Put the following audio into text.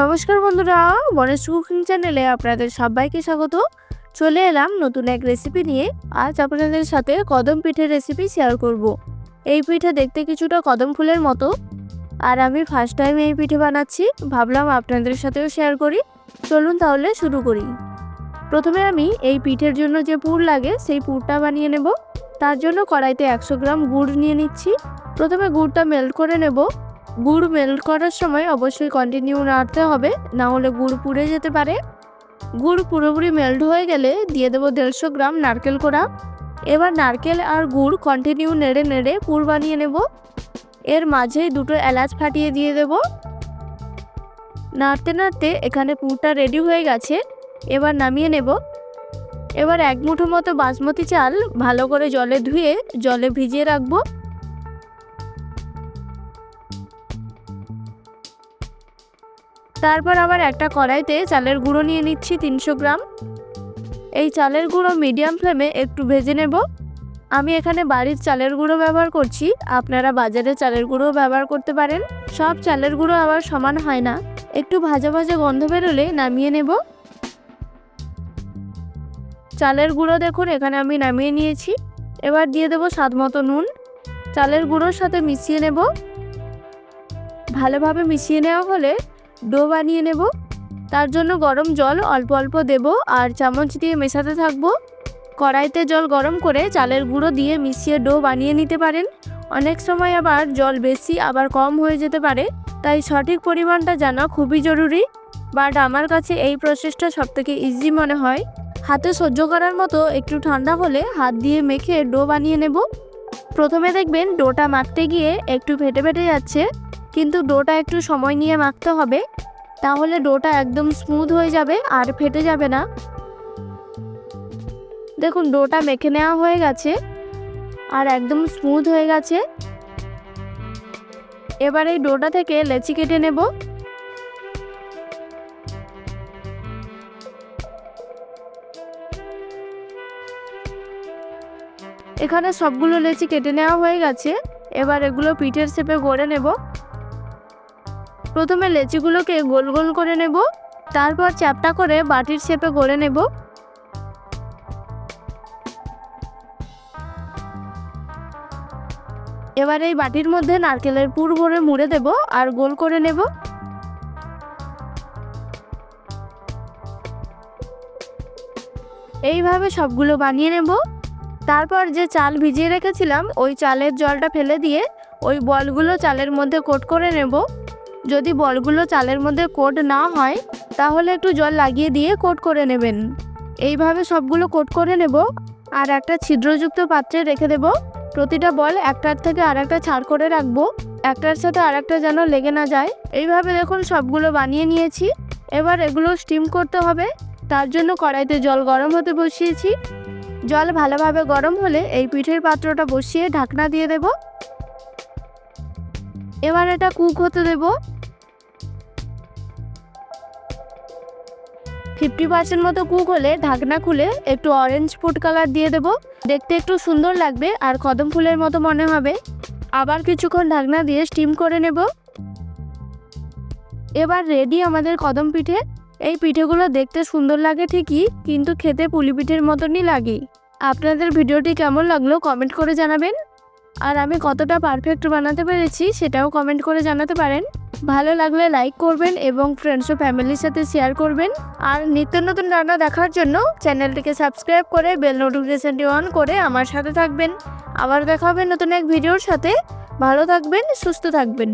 নমস্কার বন্ধুরা বনেশ কুকিং চ্যানেলে আপনাদের সবাইকে স্বাগত। চলে এলাম নতুন এক রেসিপি নিয়ে। আজ আপনাদের সাথে কদম পিঠের রেসিপি শেয়ার করব। এই পিঠে দেখতে কিছুটা কদম ফুলের মতো। আর আমি ফার্স্ট টাইম এই পিঠে বানাচ্ছি, ভাবলাম আপনাদের সাথেও শেয়ার করি। চলুন তাহলে শুরু করি। প্রথমে আমি এই পিঠের জন্য যে পুর লাগে, সেই পুরটা বানিয়ে নেব। তার জন্য কড়াইতে একশো গ্রাম গুড় নিয়ে নিচ্ছি। প্রথমে গুড়টা মেল্ট করে নেব। গুড় মেল্ট করার সময় অবশ্যই কন্টিনিউ নাড়তে হবে, না হলে গুড় পুড়ে যেতে পারে। গুড় পুরোপুরি মেল্ট হয়ে গেলে দিয়ে দেবো দেড়শো গ্রাম নারকেল কোড়া। এবার নারকেল আর গুড় কন্টিনিউ নেড়ে নেড়ে পুর বানিয়ে নেব। এর মাঝেই দুটো এলাচ ফাটিয়ে দিয়ে দেব। নাড়তে নাড়তে এখানে পুরটা রেডি হয়ে গেছে, এবার নামিয়ে নেব। এবার এক মুঠো মতো বাসমতি চাল ভালো করে জলে ধুয়ে জলে ভিজিয়ে রাখব। তারপর আবার একটা কড়াইতে চালের গুঁড়ো নিয়ে নিচ্ছি তিনশো গ্রাম। এই চালের গুঁড়ো মিডিয়াম ফ্লেমে একটু ভেজে নেব। আমি এখানে বাড়ির চালের গুঁড়ো ব্যবহার করছি। আপনারা বাজারে চালের গুঁড়ো ব্যবহার করতে পারেন। সব চালের গুঁড়ো আবার সমান হয় না। একটু ভাজা ভাজা গন্ধ বেরোলে নামিয়ে নেব। চালের গুঁড়ো দেখুন, এখানে আমি নামিয়ে নিয়েছি। এবার দিয়ে দেবো স্বাদ মতো নুন। চালের গুঁড়োর সাথে মিশিয়ে নেব। ভালোভাবে মিশিয়ে নেওয়া হলে ডো বানিয়ে নেব। তার জন্য গরম জল অল্প অল্প দেব আর চামচ দিয়ে মেশাতে থাকব। কড়াইতে জল গরম করে চালের গুঁড়ো দিয়ে মিশিয়ে ডো বানিয়ে নিতে পারেন। অনেক সময় আবার জল বেশি, আবার কম হয়ে যেতে পারে। তাই সঠিক পরিমাণটা জানা খুবই জরুরি। বাট আমার কাছে এই প্রসেসটা সবথেকে ইজি মনে হয়। হাতে সহ্য করার মতো একটু ঠান্ডা হলে হাত দিয়ে মেখে ডো বানিয়ে নেব। প্রথমে দেখবেন ডোটা মাখতে গিয়ে একটু ফেটে ফেটে যাচ্ছে। কিন্তু ডোটা একটু সময় নিয়ে মাখতে হবে, তাহলে ডোটা একদম স্মুথ হয়ে যাবে আর ফেটে যাবে না। দেখুন, ডোটা মেখে নেওয়া হয়ে গেছে আর একদম স্মুথ হয়ে গেছে। এবার এই ডোটা থেকে লেচি কেটে নেব। এখানে সবগুলো লেচি কেটে নেওয়া হয়ে গেছে, এবার এগুলো পিঠের শেপে গড়ে নেব। প্রথমে লেচিগুলোকে গোল গোল করে নেব, তারপর চ্যাপটা করে বাটির শেপে গড়ে নেব। এবার এই বাটির মধ্যে নারকেলের পুর ভরে মুড়ে দেব আর গোল করে নেব। এইভাবে সবগুলো বানিয়ে নেব। তারপর যে চাল ভিজিয়ে রেখেছিলাম, ওই চালের জলটা ফেলে দিয়ে ওই বলগুলো চালের মধ্যে কোট করে নেব। যদি বলগুলো চালের মধ্যে কোট না হয়, তাহলে একটু জল লাগিয়ে দিয়ে কোট করে নেবেন। এইভাবে সবগুলো কোট করে নেব আর একটা ছিদ্রযুক্ত পাত্রে রেখে দেব। প্রতিটা বল একটার থেকে আর একটা ছাড় করে রাখব, একটার সাথে আর একটা যেন লেগে না যায়। এইভাবে দেখুন সবগুলো বানিয়ে নিয়েছি। এবার এগুলো স্টিম করতে হবে। তার জন্য কড়াইতে জল গরম হতে বসিয়েছি। জল ভালোভাবে গরম হলে এই পিঠের পাত্রটা বসিয়ে ঢাকনা দিয়ে দেব। এবার এটা কুক হতে দেবো। ফিফটি পার্সেন্ট মতো কুক হলে ঢাকনা খুলে একটু অরেঞ্জ ফুড কালার দিয়ে দেবো। দেখতে একটু সুন্দর লাগবে আর কদম ফুলের মতো মনে হবে। আবার কিছুক্ষণ ঢাকনা দিয়ে স্টিম করে নেব। এবার রেডি আমাদের কদম পিঠে। এই পিঠেগুলো দেখতে সুন্দর লাগে ঠিকই, কিন্তু খেতে পুলি পিঠের মতনই লাগে। আপনাদের ভিডিওটি কেমন লাগল কমেন্ট করে জানাবেন। আর আমি কতটা পারফেক্ট বানাতে পেরেছি সেটাও কমেন্ট করে জানাতে পারেন। ভালো লাগলে লাইক করবেন এবং ফ্রেন্ডস ও ফ্যামিলির সাথে শেয়ার করবেন। আর নিত্য নতুন রান্না দেখার জন্য চ্যানেলটিকে সাবস্ক্রাইব করে বেল নোটিফিকেশনটি অন করে আমার সাথে থাকবেন। আবার দেখা হবে নতুন এক ভিডিওর সাথে। ভালো থাকবেন, সুস্থ থাকবেন।